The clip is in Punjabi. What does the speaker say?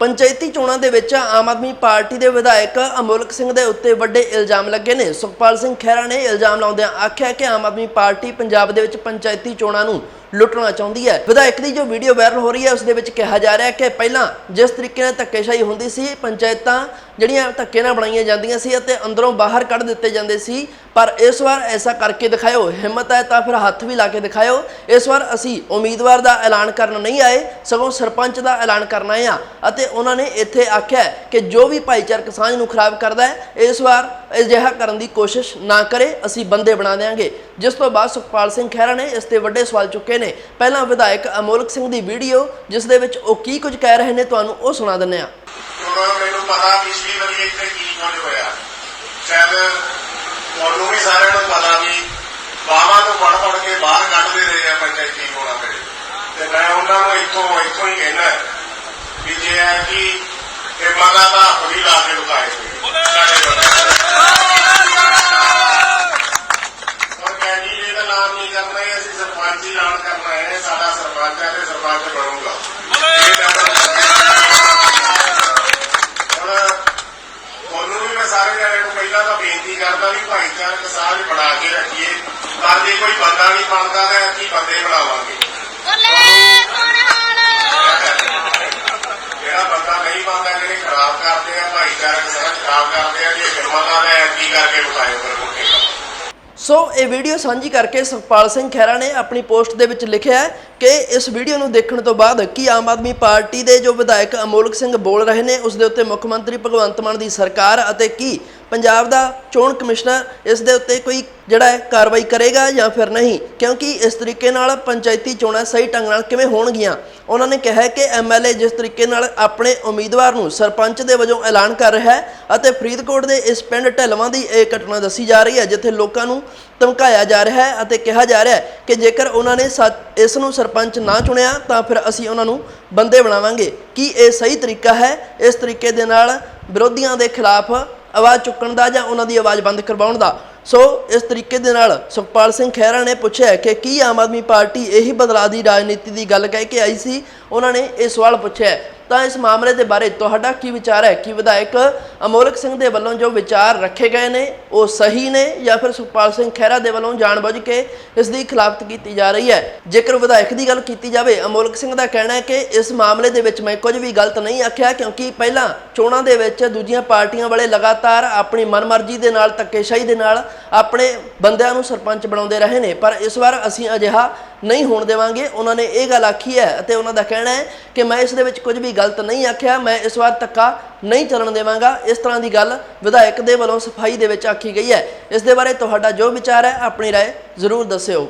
ਪੰਚਾਇਤੀ ਚੋਣਾਂ ਦੇ ਵਿੱਚ ਆਮ ਆਦਮੀ ਪਾਰਟੀ ਦੇ ਵਿਧਾਇਕ ਅਮੋਲਕ ਸਿੰਘ ਦੇ ਉੱਤੇ ਵੱਡੇ ਇਲਜ਼ਾਮ ਲੱਗੇ ਨੇ। ਸੁਖਪਾਲ ਸਿੰਘ ਖਹਿਰਾ ਨੇ ਇਲਜ਼ਾਮ ਲਾਉਂਦਿਆਂ ਆਖਿਆ ਕਿ ਆਮ ਆਦਮੀ ਪਾਰਟੀ ਪੰਜਾਬ ਦੇ ਵਿੱਚ ਪੰਚਾਇਤੀ ਚੋਣਾਂ ਨੂੰ ਲੁੱਟਣਾ ਚਾਹੁੰਦੀ ਹੈ। ਵਿਧਾਇਕ ਦੀ ਜੋ ਵੀਡੀਓ ਵਾਇਰਲ ਹੋ ਰਹੀ ਹੈ, ਉਸ ਦੇ ਵਿੱਚ ਕਿਹਾ ਜਾ ਰਿਹਾ ਹੈ ਕਿ ਪਹਿਲਾਂ ਜਿਸ ਤਰੀਕੇ ਨਾਲ ਧੱਕੇਸ਼ਾਹੀ ਹੁੰਦੀ ਸੀ, ਪੰਚਾਇਤਾਂ ਜਿਹੜੀਆਂ ਧੱਕੇ ਨਾਲ ਬਣਾਈਆਂ ਜਾਂਦੀਆਂ ਸੀ ਅਤੇ ਅੰਦਰੋਂ ਬਾਹਰ ਕੱਢ ਦਿੱਤੇ ਜਾਂਦੇ ਸੀ, ਪਰ ਇਸ ਵਾਰ ਐਸਾ ਕਰਕੇ ਦਿਖਾਇਓ, ਹਿੰਮਤ ਹੈ ਤਾਂ ਫਿਰ ਹੱਥ ਵੀ ਲਾ ਕੇ ਦਿਖਾਇਓ। ਇਸ ਵਾਰ ਅਸੀਂ ਉਮੀਦਵਾਰ ਦਾ ਐਲਾਨ ਕਰਨ ਨਹੀਂ ਆਏ, ਸਗੋਂ ਸਰਪੰਚ ਦਾ ਐਲਾਨ ਕਰਨ ਆਏ ਆ ਅਤੇ ਉਹਨਾਂ ਨੇ ਇੱਥੇ ਆਖਿਆ ਕਿ ਜੋ ਵੀ ਭਾਈਚਾਰਕ ਸਾਂਝ ਨੂੰ ਖਰਾਬ ਕਰਦਾ ਹੈ, ਇਸ ਵਾਰ ਅਜਿਹਾ ਕਰਨ ਦੀ ਕੋਸ਼ਿਸ਼ ਨਾ ਕਰੇ, ਅਸੀਂ ਬੰਦੇ ਬਣਾ ਦੇਾਂਗੇ ਜਿਸ ਤੋਂ ਬਾਅਦ ਸੁਖਪਾਲ ਸਿੰਘ ਖਹਿਰਾ ਨੇ ਇਸ ਤੇ ਵੱਡੇ ਸਵਾਲ ਚੁੱਕੇ ਨੇ। ਪਹਿਲਾਂ ਵਿਧਾਇਕ ਅਮੋਲਕ ਸਿੰਘ ਦੀ ਵੀਡੀਓ, ਜਿਸ ਦੇ ਵਿੱਚ ਉਹ ਕੀ ਕੁਝ ਕਹਿ ਰਹੇ ਨੇ, ਤੁਹਾਨੂੰ ਉਹ ਸੁਣਾ ਦਿੰਦੇ ਆ ਕਿਉਂਕਿ ਮੈਨੂੰ ਪਤਾ ਪਿਛਲੀ ਵਾਰੀ ਇੱਥੇ ਕੀ ਕੁਝ ਹੋਇਆ ਸ਼ਾਇਦ ਤੁਹਾਨੂੰ ਵੀ ਸਾਰਿਆਂ ਨੂੰ ਪਤਾ ਵੀ ਬਾਹਾਂ ਤੋਂ ਪੜ ਪੜ ਕੇ ਬਾਹਰ ਕੱਢਦੇ ਰਹੇ ਆ ਪੰਚਾਇਤੀ ਕੋਲਾਂ ਦੇ ਤੇ। ਮੈਂ ਉਹਨਾਂ ਨੂੰ ਇੱਥੋਂ ਇੱਥੋਂ ਹੀ ਕਹਿਣਾ ਵੀ ਜੇ ਹੈ ਕਿ ਇਹ ਮਗਾ ਹੱਥ ਵੀ ਲਾ ਕੇ ਲੁਕਾਏ ਸਾਡੇ ਕੈਂਡੀਡੇਟ ਦਾ ਨਾਮ ਨਹੀਂ ਕਰਨਾ ਹੈ ਅਸੀਂ ਸਰਪੰਚ ਹੀ ਐਲਾਨ ਕਰਨਾ ਹੈ ਸਾਡਾ ਸਰਪੰਚ ਹੈ ਤੇ ਸਰਪੰਚ ਬਣੂਗਾ ਇਹ ਤਾਂ ਹੁਣ ਤੁਹਾਨੂੰ ਵੀ ਮੈਂ ਸਾਰੇ ਜਣਿਆਂ ਨੂੰ ਪਹਿਲਾਂ ਤਾਂ ਬੇਨਤੀ ਕਰਦਾ ਵੀ ਭਾਈਚਾਰਕ ਸਾਂਝ ਬਣਾ ਕੇ ਰੱਖੀਏ। ਪਰ ਜੇ ਕੋਈ ਬੰਦਾ ਨਹੀਂ ਬਣਦਾ ਤਾਂ ਅਸੀਂ ਬੰਦੇ ਬਣਾਵਾਂਗੇ। ਜਿਹੜਾ ਬੰਦਾ ਨਹੀਂ ਬਣਦਾ ਜਿਹੜੇ ਖਰਾਬ ਕਰਦੇ ਆ ਭਾਈਚਾਰਕ ਸਾਂਝ ਖਰਾਬ ਕਰਦੇ ਆ ਜੇ ਦਾ ਹੈ ਕੀ ਕਰਕੇ ਬਤਾਇਓ ਫਿਰ ਮੁੱਕੇ ਸੋ ਇਹ ਵੀਡੀਓ ਸਾਂਝੀ ਕਰਕੇ ਸੁਖਪਾਲ ਸਿੰਘ ਖਹਿਰਾ ਨੇ ਆਪਣੀ ਪੋਸਟ ਦੇ ਵਿੱਚ ਲਿਖਿਆ ਹੈ ਕਿ ਇਸ ਵੀਡੀਓ ਨੂੰ ਦੇਖਣ ਤੋਂ ਬਾਅਦ ਕੀ ਆਮ ਆਦਮੀ ਪਾਰਟੀ ਦੇ ਜੋ ਵਿਧਾਇਕ ਅਮੋਲਕ ਸਿੰਘ ਬੋਲ ਰਹੇ ਨੇ, ਉਸ ਦੇ ਉੱਤੇ ਮੁੱਖ ਮੰਤਰੀ ਭਗਵੰਤ ਮਾਨ ਦੀ ਸਰਕਾਰ ਅਤੇ ਕੀ ਪੰਜਾਬ ਦਾ ਚੋਣ ਕਮਿਸ਼ਨਰ ਇਸ ਦੇ ਉੱਤੇ ਕੋਈ ਜਿਹੜਾ ਹੈ ਕਾਰਵਾਈ ਕਰੇਗਾ ਜਾਂ ਫਿਰ ਨਹੀਂ? ਕਿਉਂਕਿ ਇਸ ਤਰੀਕੇ ਨਾਲ ਪੰਚਾਇਤੀ ਚੋਣਾਂ ਸਹੀ ਢੰਗ ਨਾਲ ਕਿਵੇਂ ਹੋਣਗੀਆਂ? ਉਹਨਾਂ ਨੇ ਕਿਹਾ ਹੈ ਕਿ ਐਮਐਲਏ ਜਿਸ ਤਰੀਕੇ ਨਾਲ ਆਪਣੇ ਉਮੀਦਵਾਰ ਨੂੰ ਸਰਪੰਚ ਦੇ ਵਜੋਂ ਐਲਾਨ ਕਰ ਰਿਹਾ ਹੈ ਅਤੇ ਫਰੀਦਕੋਟ ਦੇ ਇਸ ਪਿੰਡ ਢਲਵਾਂ ਦੀ ਇਹ ਘਟਨਾ ਦੱਸੀ ਜਾ ਰਹੀ ਹੈ, ਜਿੱਥੇ ਲੋਕਾਂ ਨੂੰ ਧਮਕਾਇਆ ਜਾ ਰਿਹਾ ਹੈ ਅਤੇ ਕਿਹਾ ਜਾ ਰਿਹਾ ਹੈ ਕਿ ਜੇਕਰ ਉਹਨਾਂ ਨੇ ਸੱਚ- ਇਸ ਨੂੰ ਸਰਪੰਚ ਨਾ ਚੁਣਿਆ, ਤਾਂ ਫਿਰ ਅਸੀਂ ਉਹਨਾਂ ਨੂੰ ਬੰਦੇ ਬਣਾਵਾਂਗੇ। ਕੀ ਇਹ ਸਹੀ ਤਰੀਕਾ ਹੈ? ਇਸ ਤਰੀਕੇ ਦੇ ਨਾਲ ਵਿਰੋਧੀਆਂ ਦੇ ਖਿਲਾਫ ਆਵਾਜ਼ ਚੁੱਕਣ ਦਾ ਜਾਂ ਉਹਨਾਂ ਦੀ ਆਵਾਜ਼ ਬੰਦ ਕਰਵਾਉਣ ਦਾ। ਸੋ ਇਸ ਤਰੀਕੇ ਦੇ ਨਾਲ ਸੁਖਪਾਲ ਸਿੰਘ ਖਹਿਰਾ ਨੇ ਪੁੱਛਿਆ ਕਿ ਕੀ ਆਮ ਆਦਮੀ ਪਾਰਟੀ ਇਹੀ ਬਦਲਾਅ ਦੀ ਰਾਜਨੀਤੀ ਦੀ ਗੱਲ ਕਹਿ ਕੇ ਆਈ ਸੀ? ਉਹਨਾਂ ਨੇ ਇਹ ਸਵਾਲ ਪੁੱਛਿਆ। ਤਾਂ ਇਸ ਮਾਮਲੇ ਦੇ ਬਾਰੇ ਤੁਹਾਡਾ ਕੀ ਵਿਚਾਰ ਹੈ? ਕਿ ਵਿਧਾਇਕ ਅਮੋਲਕ ਸਿੰਘ ਦੇ ਵੱਲੋਂ ਜੋ ਵਿਚਾਰ ਰੱਖੇ ਗਏ ਨੇ, ਉਹ ਸਹੀ ਨੇ ਜਾਂ ਫਿਰ ਸੁਖਪਾਲ ਸਿੰਘ ਖਹਿਰਾ ਦੇ ਵੱਲੋਂ ਜਾਣਬੁੱਝ ਕੇ ਇਸ ਦੀ ਖਿਲਾਫਤ ਕੀਤੀ ਜਾ ਰਹੀ ਹੈ? ਜੇਕਰ ਵਿਧਾਇਕ ਦੀ ਗੱਲ ਕੀਤੀ ਜਾਵੇ, ਅਮੋਲਕ ਸਿੰਘ ਦਾ ਕਹਿਣਾ ਹੈ ਕਿ ਇਸ ਮਾਮਲੇ ਦੇ ਵਿੱਚ ਮੈਂ ਕੁਝ ਵੀ ਗਲਤ ਨਹੀਂ ਆਖਿਆ, ਕਿਉਂਕਿ ਪਹਿਲਾਂ ਚੋਣਾਂ ਦੇ ਵਿੱਚ ਦੂਜੀਆਂ ਪਾਰਟੀਆਂ ਵਾਲੇ ਲਗਾਤਾਰ ਆਪਣੀ ਮਨਮਰਜ਼ੀ ਦੇ ਨਾਲ, ਧੱਕੇਸ਼ਾਹੀ ਦੇ ਨਾਲ ਆਪਣੇ ਬੰਦਿਆਂ ਨੂੰ ਸਰਪੰਚ ਬਣਾਉਂਦੇ ਰਹੇ ਨੇ। ਪਰ ਇਸ ਵਾਰ ਅਸੀਂ ਅਜਿਹਾ ਨਹੀਂ ਹੋਣ ਦੇਵਾਂਗੇ ਉਹਨਾਂ ਨੇ ਇਹ ਗੱਲ ਆਖੀ ਹੈ ਅਤੇ ਉਹਨਾਂ ਦਾ ਕਹਿਣਾ ਹੈ ਕਿ ਮੈਂ ਇਸ ਦੇ ਵਿੱਚ ਕੁਝ ਵੀ ਗਲਤ ਨਹੀਂ ਆਖਿਆ ਮੈਂ ਇਸ ਵਾਰ ਧੱਕਾ ਨਹੀਂ ਚੱਲਣ ਦੇਵਾਂਗਾ ਇਸ ਤਰ੍ਹਾਂ ਦੀ ਗੱਲ ਵਿਧਾਇਕ ਦੇ ਵੱਲੋਂ ਸਫਾਈ ਦੇ ਵਿੱਚ ਆਖੀ ਗਈ ਹੈ ਇਸ ਦੇ ਬਾਰੇ ਤੁਹਾਡਾ ਜੋ ਵਿਚਾਰ ਹੈ ਆਪਣੀ رائے ਜ਼ਰੂਰ ਦੱਸਿਓ